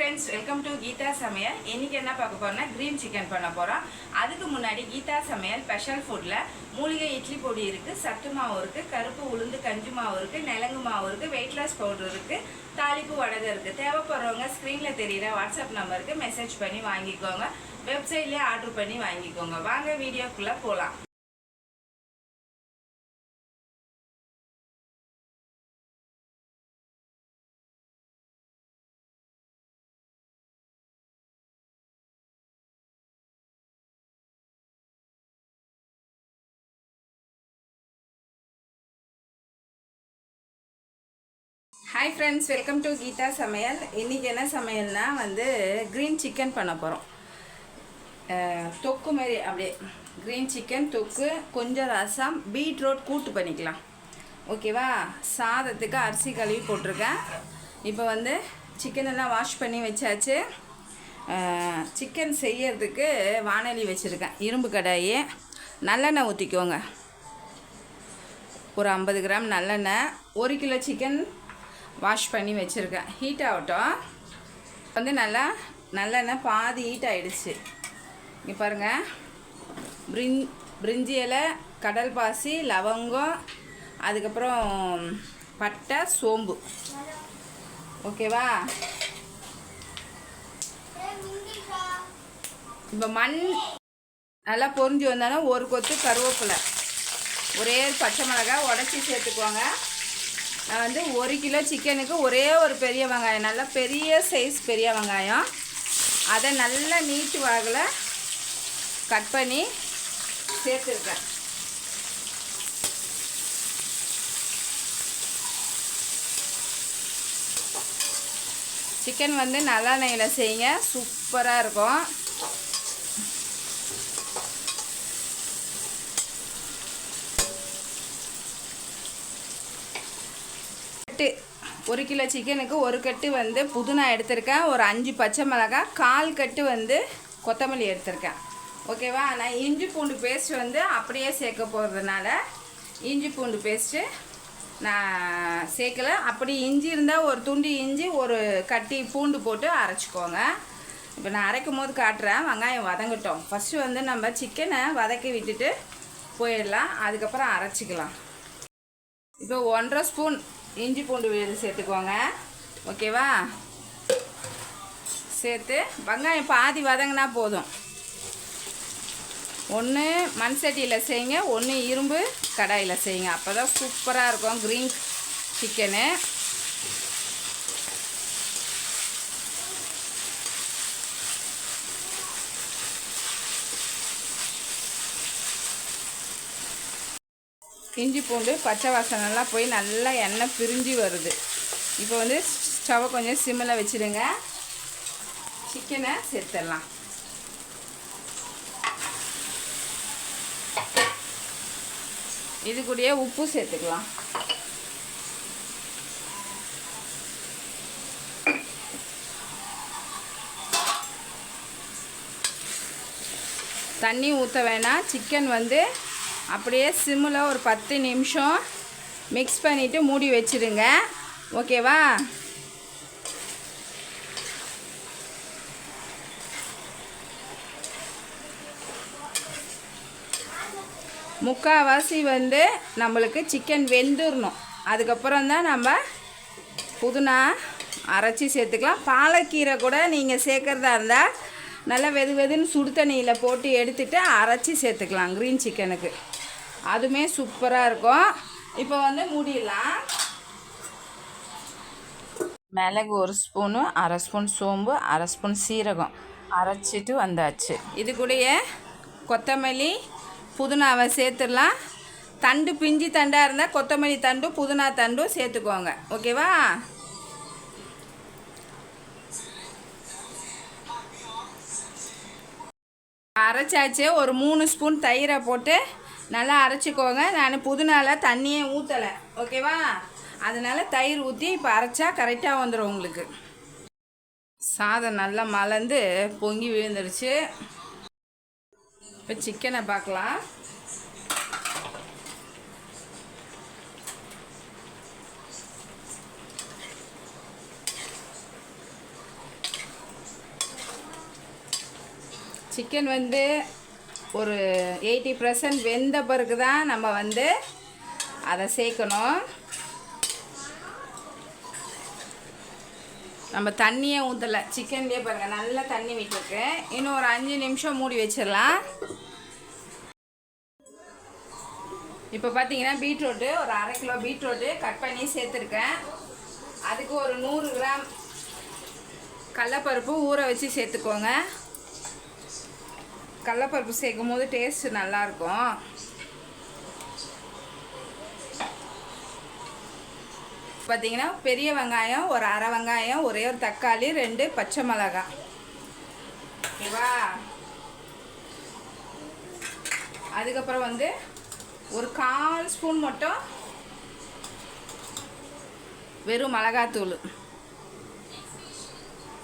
Friends welcome to Geetha சமையல் இன்னைக்கு என்ன பார்க்க போறோம்னா க்ரீன் சிக்கன் பண்ண போறோம். அதுக்கு முன்னாடி கீதா சமையல் ஸ்பெஷல் ஃபுட்ல மூலிகை இட்லி பொடி இருக்கு சத்து மாவு இருக்கு கருப்பு உளுந்து கஞ்சி மாவு இருக்கு நிலங்கு மாவு இருக்கு வெயிட் லாஸ் பவுடர் இருக்கு தாளிப்பு வடகம் இருக்கு. தேவைப்படுறவங்க ஸ்க்ரீன்ல தெரியுற வாட்ஸ்அப் நம்பருக்கு மெசேஜ் பண்ணி வாங்கிக்கோங்க. வெப்சைட்லேயே ஆர்டர் பண்ணி வாங்கிக்கோங்க. வாங்க வீடியோக்குள்ள போகலாம் hi friends welcome to Geetha சமையல் இன்றைக்கி என்ன சமையல்னால் வந்து க்ரீன் சிக்கன் பண்ண போகிறோம் தொக்கு மாதிரி அப்படியே க்ரீன் சிக்கன் தொக்கு கொஞ்சம் ரசம் பீட்ரூட் கூட்டு பண்ணிக்கலாம். ஓகேவா சாதத்துக்கு அரிசி கழுவி போட்டிருக்கேன். இப்போ வந்து சிக்கன் எல்லாம் வாஷ் பண்ணி வச்சாச்சு. சிக்கன் செய்யறதுக்கு வானொலி வச்சுருக்கேன். இரும்பு கடாயி. நல்லெண்ணெய் ஊற்றிக்கோங்க ஒரு ஐம்பது கிராம் நல்லெண்ணெய். ஒரு கிலோ சிக்கன் வாஷ் பண்ணி வச்சுருக்கேன். ஹீட் ஆகட்டும். வந்து நல்லா நல்லெண்ணெய் பாதி ஹீட் ஆகிடுச்சு இங்கே பாருங்கள் பிரிஞ் பிரிஞ்சி இலை கடல் பாசி லவங்கம் அதுக்கப்புறம் பட்டை சோம்பு. ஓகேவா இப்போ மண் நல்லா பொரிஞ்சு வந்தாலும் ஒரு கொத்து கருவேப்பிலை. ஒரே பச்சை மிளகாய் உடச்சி சேர்த்துக்குவாங்க நான் வந்து ஒரு கிலோ சிக்கனுக்கு ஒரே ஒரு பெரிய வெங்காயம் நல்லா பெரிய சைஸ் பெரிய வெங்காயம். அதை நல்லா நீட்டு வாகில் கட் பண்ணி சேர்த்துருக்கேன். சிக்கன் வந்து நல்லெண்ணெயில் செய்யுங்க. சூப்பராக இருக்கும். கட்டு. ஒரு கிலோ சிக்கனுக்கு ஒரு கட்டு வந்து புதினா எடுத்திருக்கேன். ஒரு அஞ்சு பச்சை மிளகாய் கால் கட்டு வந்து கொத்தமல்லி எடுத்திருக்கேன். ஓகேவா? நான் இஞ்சி பூண்டு பேஸ்ட் வந்து அப்படியே சேர்க்க போகிறதுனால இஞ்சி பூண்டு பேஸ்ட்டு நான் சேர்க்கல. அப்படி இஞ்சி இருந்தால் ஒரு துண்டு இஞ்சி ஒரு கட்டி பூண்டு போட்டு அரைச்சிக்கோங்க. இப்போ நான் அரைக்கும் போது காட்டுறேன். வெங்காயம் வதங்கட்டும். ஃபஸ்ட்டு வந்து நம்ம சிக்கனை வதக்கி விட்டுட்டு போயிடலாம். அதுக்கப்புறம் அரைச்சிக்கலாம். இப்போ ஒன்றரை ஸ்பூன் இஞ்சி பூண்டு விழுது சேர்த்துக்கோங்க. ஓகேவா? சேர்த்து வெங்காயம் பாதி வதங்கினா போதும். ஒன்று மண் சட்டியில் செய்யுங்க ஒன்று இரும்பு கடாயில் செய்யுங்க. அப்போ தான் சூப்பராக இருக்கும். க்ரீன் சிக்கனு இஞ்சி பூண்டு பச்சை வாசனெல்லாம் போய் நல்லா எண்ணெய் பிரிஞ்சு வருது. இப்போ வந்து ஸ்டவ்வை கொஞ்சம் சிம்மில் வச்சுடுங்க. சிக்கனை சேர்த்துடலாம். இது கூடயே உப்பு சேர்த்துக்கலாம். தண்ணி ஊற்ற வேணாம். சிக்கன் வந்து அப்படியே சிம்மில் ஒரு பத்து நிமிஷம் மிக்ஸ் பண்ணிவிட்டு மூடி வச்சுருங்க ஓகேவா? முக்கால்வாசி வந்து நம்மளுக்கு சிக்கன் வெந்துடணும் அதுக்கப்புறம் தான் நம்ம புதினா அரைச்சி சேர்த்துக்கலாம். பாலக்கீரை கூட நீங்கள் சேர்க்குறதா இருந்தால் நல்லா வெது வெதுன்னு சுடு தண்ணியில் போட்டு எடுத்துகிட்டு அரைச்சி சேர்த்துக்கலாம். க்ரீன் சிக்கனுக்கு அதுவுமே சூப்பராக இருக்கும். இப்போ வந்து மூடிடலாம். மிளகு ஒரு ஸ்பூனு அரை ஸ்பூன் சோம்பு அரை ஸ்பூன் சீரகம் அரைச்சிட்டு வந்தாச்சு. இது கூடயே கொத்தமல்லி புதினாவை சேர்த்துடலாம். தண்டு பிஞ்சி தண்டாக இருந்தால் கொத்தமல்லி தண்டு புதினா தண்டும் சேர்த்துக்கோங்க. ஓகேவா? அரைச்சாச்சு. ஒரு மூணு ஸ்பூன் தயிரை போட்டு நல்லா அரைச்சிக்கோங்க. நான் புதினால தண்ணியே ஊற்றலை ஓகேவா? அதனால் தயிர் ஊற்றி இப்போ அரைச்சா கரெக்டாக வந்துடும் உங்களுக்கு. சாதம் நல்லா மலர்ந்து பொங்கி விழுந்துருச்சு. இப்போ சிக்கனை பார்க்கலாம் சிக்கன் வந்து ஒரு எயிட்டி பர்சன்ட் வெந்த பிறகு தான் நம்ம வந்து அதை சேர்க்கணும். நம்ம தண்ணியே ஊற்றலை சிக்கன்லேயே பாருங்கள் நல்லா தண்ணி விட்டுருக்கு இன்னும் ஒரு அஞ்சு நிமிஷம் மூடி வச்சிடலாம். இப்போ பார்த்தீங்கன்னா பீட்ரூட்டு ஒரு அரை கிலோ பீட்ரூட்டு கட் பண்ணி சேர்த்துருக்கேன். அதுக்கு ஒரு நூறு கிராம் கடலப்பருப்பு ஊற வச்சு சேர்த்துக்கோங்க. கடலப்பருப்பு சேர்க்கும் போது டேஸ்ட் நல்லாயிருக்கும். பார்த்தீங்கன்னா பெரிய வெங்காயம் ஒரு அரை வெங்காயம் ஒரே ஒரு தக்காளி ரெண்டு பச்சை மிளகாய் ஓகேவா? அதுக்கப்புறம் வந்து ஒரு கால் ஸ்பூன் மட்டும் வெறும் மிளகாத்தூள்.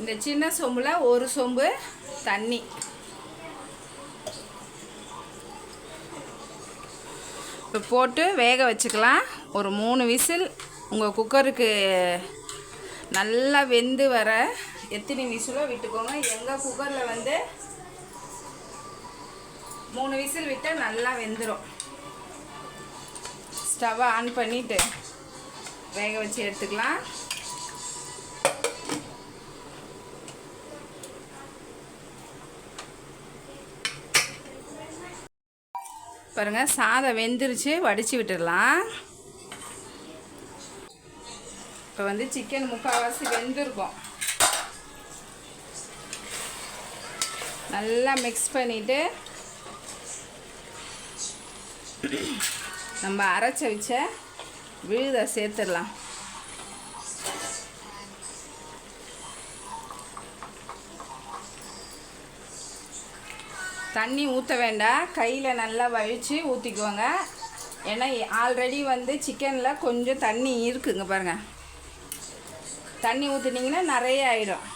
இந்த சின்ன சொம்பில் ஒரு சொம்பு தண்ணி. இப்போ போட்டு வேக வச்சுக்கலாம். ஒரு மூணு விசில். உங்கள் குக்கருக்கு நல்லா வெந்து வர எத்தனை விசிலோ விட்டுக்கோங்க. எங்கள் குக்கரில் வந்து மூணு விசில் விட்டால் நல்லா வெந்துடும் ஸ்டவ்வை ஆன் பண்ணிவிட்டு வேக வச்சு எடுத்துக்கலாம். பாருங்க சாதம் வெந்துருச்சு வடித்து விட்டுடலாம். இப்போ வந்து சிக்கன் முக்கால்வாசி வெந்திருக்கும். நல்லா மிக்ஸ் பண்ணிவிட்டு நம்ம அரைச்ச வச்ச விழுதை சேர்த்துடலாம். தண்ணி ஊற்ற வேண்டாம். கையில் நல்லா வழித்து ஊற்றிக்குவோங்க ஏன்னா ஆல்ரெடி வந்து சிக்கனில் கொஞ்சம் தண்ணி இருக்குங்க பாருங்கள் தண்ணி ஊற்றுனீங்கன்னா நிறைய ஆகிடும்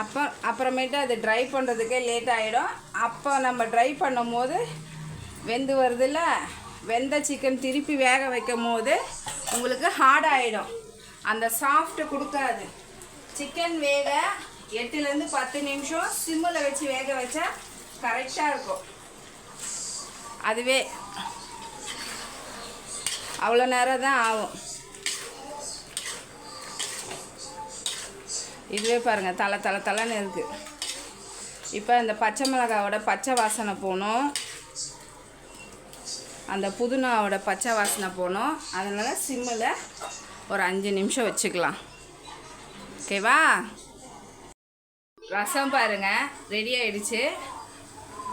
அப்போ அப்புறமேட்டு அது ட்ரை பண்ணுறதுக்கே லேட் ஆகிடும் அப்போ நம்ம ட்ரை பண்ணும் போது வெந்து வருதுல்ல? வெந்த சிக்கன் திருப்பி வேக வைக்கும் போது உங்களுக்கு ஹார்ட் ஆகிடும் அந்த சாஃப்ட்டு கொடுக்காது. சிக்கன் வேக எட்டுலேருந்து பத்து நிமிஷம் சிம்மில் வச்சு வேக வச்சா கரெக்டாக இருக்கும். அதுவே அவ்வளோ நேரம் தான் ஆகும். இதுவே பாருங்கள் தலை தலை தலைன்னு இருக்குது இப்போ இந்த பச்சை மிளகாவோட பச்சை வாசனை போகணும். அந்த புதினாவோட பச்சை வாசனை போகணும். அதனால் சிம்மில் ஒரு அஞ்சு நிமிஷம் வச்சுக்கலாம். ஓகேவா? ரசம் பாருங்க ரெடி ஆயிடுச்சு.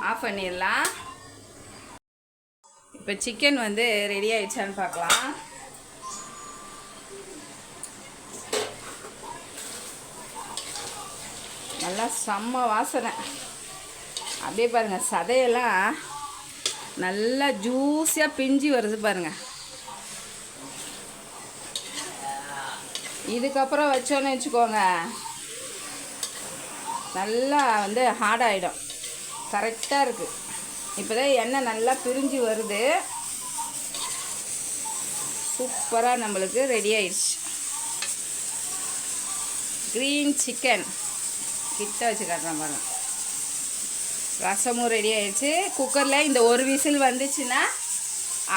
ஆஃப் பண்ணிடலாம். இப்போ சிக்கன் வந்து ரெடி ஆயிடுச்சான்னு பார்க்கலாம். நல்லா செம்ம வாசனை. அப்படியே பாருங்கள் சதையெல்லாம் நல்லா ஜூஸியாக பிஞ்சு வருது பாருங்கள் இதுக்கப்புறம் வச்சோன்னு வச்சுக்கோங்க. நல்லா வந்து ஹார்ட் ஆகிடும் கரெக்டாக இருக்குது இப்போ தான் எண்ணெய் நல்லா பிரிஞ்சு வருது. சூப்பராக நம்மளுக்கு ரெடி ஆயிடுச்சு. க்ரீன் சிக்கன் கிட்ட வச்சு காட்டுறேன் பாருங்க. ரசமும் ரெடி ஆயிடுச்சு. குக்கரில் இந்த ஒரு விசில் வந்துச்சுன்னா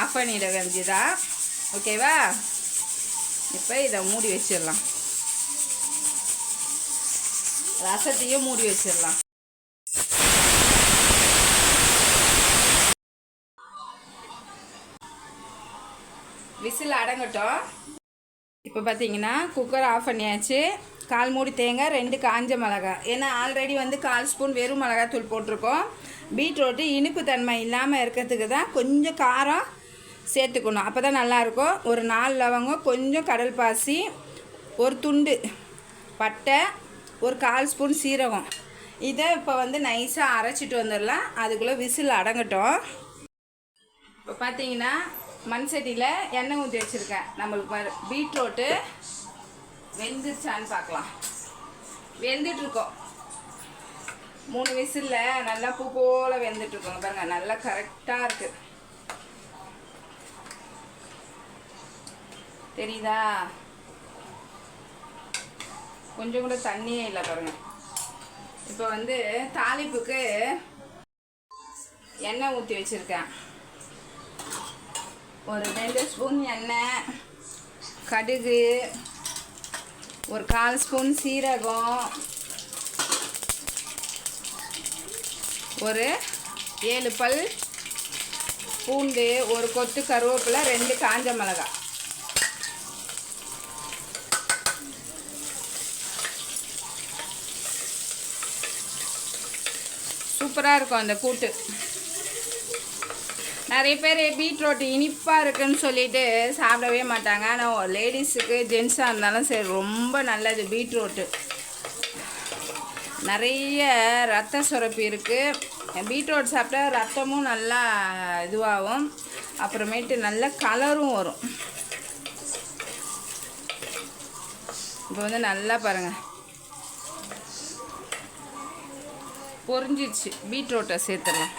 ஆஃப் பண்ணிட வேண்டியதான் ஓகேவா இப்போ இதை மூடி வச்சிடலாம். ரசத்தையும் மூடி வச்சிடலாம். விசில் அடங்கட்டும். இப்போ பார்த்தீங்கன்னா குக்கர் ஆஃப் பண்ணியாச்சு. கால் மூடி தேங்காய் ரெண்டு காஞ்ச மிளகாய் ஏன்னா ஆல்ரெடி வந்து கால் ஸ்பூன் வெறும் மிளகாய் தூள் போட்டிருக்கோம். பீட்ரூட்டு இனிப்பு தன்மை இல்லாமல் இருக்கிறதுக்கு தான் கொஞ்சம் காரம் சேர்த்துக்கணும். அப்போ தான் நல்லாயிருக்கும் ஒரு நாலு லவங்கம் கொஞ்சம் கடல் பாசி ஒரு துண்டு பட்டை ஒரு கால் ஸ்பூன் சீரகம். இதை இப்போ வந்து நைஸாக அரைச்சிட்டு வந்துடலாம். அதுக்குள்ளே விசில் அடங்கட்டும். இப்போ பார்த்தீங்கன்னா மண் சட்டியில் எண்ணெய் ஊற்றி வச்சுருக்கேன். நம்மளுக்கு பாரு பீட்ரூட்டு வெந்துருச்சான்னு பார்க்கலாம் வெந்துட்டுருக்கோம். மூணு விசிலில் நல்லா பூ போல் வெந்துட்டுருக்கோங்க பாருங்கள் நல்லா கரெக்டாக இருக்குது தெரியுதா? கொஞ்சம் கூட தண்ணியே இல்லை பாருங்கள் இப்போ வந்து தாளிப்புக்கு எண்ணெய் ஊற்றி வச்சுருக்கேன். ஒரு ரெண்டு ஸ்பூன் எண்ணெய் கடுகு ஒரு கால் ஸ்பூன் சீரகம் ஒரு ஏழு பல் பூண்டு ஒரு கொத்து கருவேப்பிலை ரெண்டு காஞ்ச மிளகாய். சூப்பராக இருக்கும் அந்த கூட்டு. நிறைய பேர் பீட்ரூட் இனிப்பாக இருக்குன்னு சொல்லிட்டு சாப்பிடவே மாட்டாங்க. ஆனால் லேடிஸுக்கு ஜென்ஸாக இருந்தாலும் சரி ரொம்ப நல்லது பீட்ரூட்டு. நிறைய ரத்த சுரப்பு இருக்குது பீட்ரூட் சாப்பிட்டா ரத்தமும் நல்லா இதுவாகும். அப்புறமேட்டு நல்ல கலரும் வரும். இப்போ வந்து நல்லா பாருங்கள் பொறிஞ்சிச்சு பீட்ரூட்டை சேர்த்துடலாம்.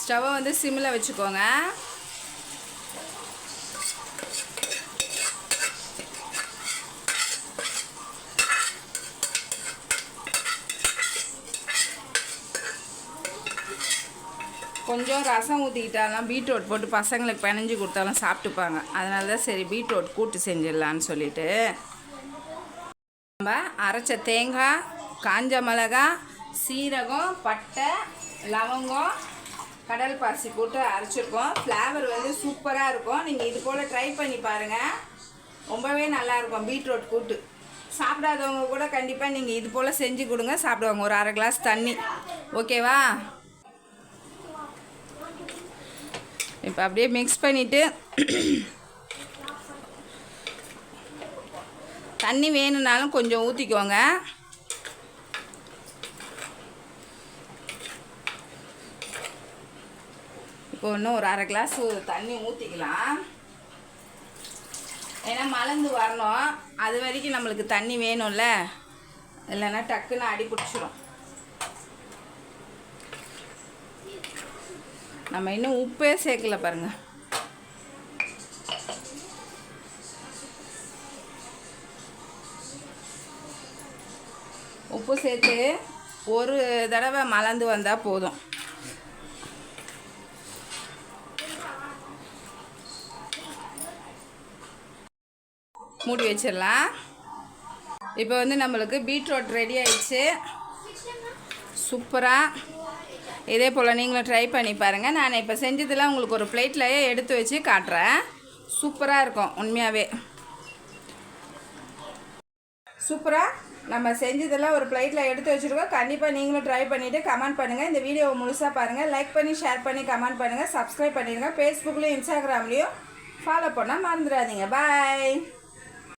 ஸ்டவ்வை வந்து சிம்மில் வச்சுக்கோங்க. கொஞ்சம் ரசம் ஊற்றிக்கிட்டாலும் பீட்ரூட் போட்டு பசங்களுக்கு பிணைஞ்சு கொடுத்தாலும் சாப்பிட்டுப்பாங்க. அதனால தான் சரி பீட்ரூட் கூட்டு செஞ்சிடலான்னு சொல்லிட்டு. அரைச்ச தேங்காய் காஞ்ச மிளகா சீரகம் பட்டை லவங்கம் கடல் பாசி போட்டு அரைச்சிருக்கோம். ஃப்ளேவர் வந்து சூப்பராக இருக்கும். நீங்கள் இது போல் ட்ரை பண்ணி பாருங்கள் ரொம்பவே நல்லா இருக்கும். பீட்ரூட் கூட்டு. சாப்பிடாதவங்க கூட கண்டிப்பாக நீங்கள் இது போல் செஞ்சு கொடுங்க. சாப்பிடுவாங்க. ஒரு அரை கிளாஸ் தண்ணி. ஓகேவா இப்போ அப்படியே மிக்ஸ் பண்ணிவிட்டு தண்ணி வேணும்னாலும் கொஞ்சம் ஊற்றிக்கோங்க இப்போ இன்னும் ஒரு அரை கிளாஸ் தண்ணி ஊற்றிக்கலாம் ஏன்னா மலர்ந்து வரணும். அது வரைக்கும் நம்மளுக்கு தண்ணி வேணும்ல. இல்லைன்னா டக்குன்னு அடி பிடிச்சிரும். நம்ம இன்னும் உப்பே சேர்க்கல பாருங்கள் உப்பு சேர்த்து ஒரு தடவை மலர்ந்து வந்தால் போதும். மூடி வச்சிடலாம். இப்போ வந்து நம்மளுக்கு பீட்ரூட் ரெடி ஆயிடுச்சு. சூப்பராக இதே போல் நீங்களும் ட்ரை பண்ணி பாருங்கள் நான் இப்போ செஞ்சதெல்லாம் உங்களுக்கு ஒரு பிளேட்லையே எடுத்து வச்சு காட்டுறேன். சூப்பராக இருக்கும் உண்மையாகவே சூப்பராக நம்ம செஞ்சதெல்லாம் ஒரு பிளேட்டில் எடுத்து வச்சுருக்கோம். கண்டிப்பாக நீங்களும் ட்ரை பண்ணிவிட்டு கமெண்ட் பண்ணுங்கள் இந்த வீடியோவை முழுசாக பாருங்கள் லைக் பண்ணி ஷேர் பண்ணி கமெண்ட் பண்ணுங்கள் சப்ஸ்கிரைப் பண்ணிடுங்க. ஃபேஸ்புக்லேயும் இன்ஸ்டாகிராம்லேயும் ஃபாலோ பண்ணால் மறந்துடாதீங்க. பாய்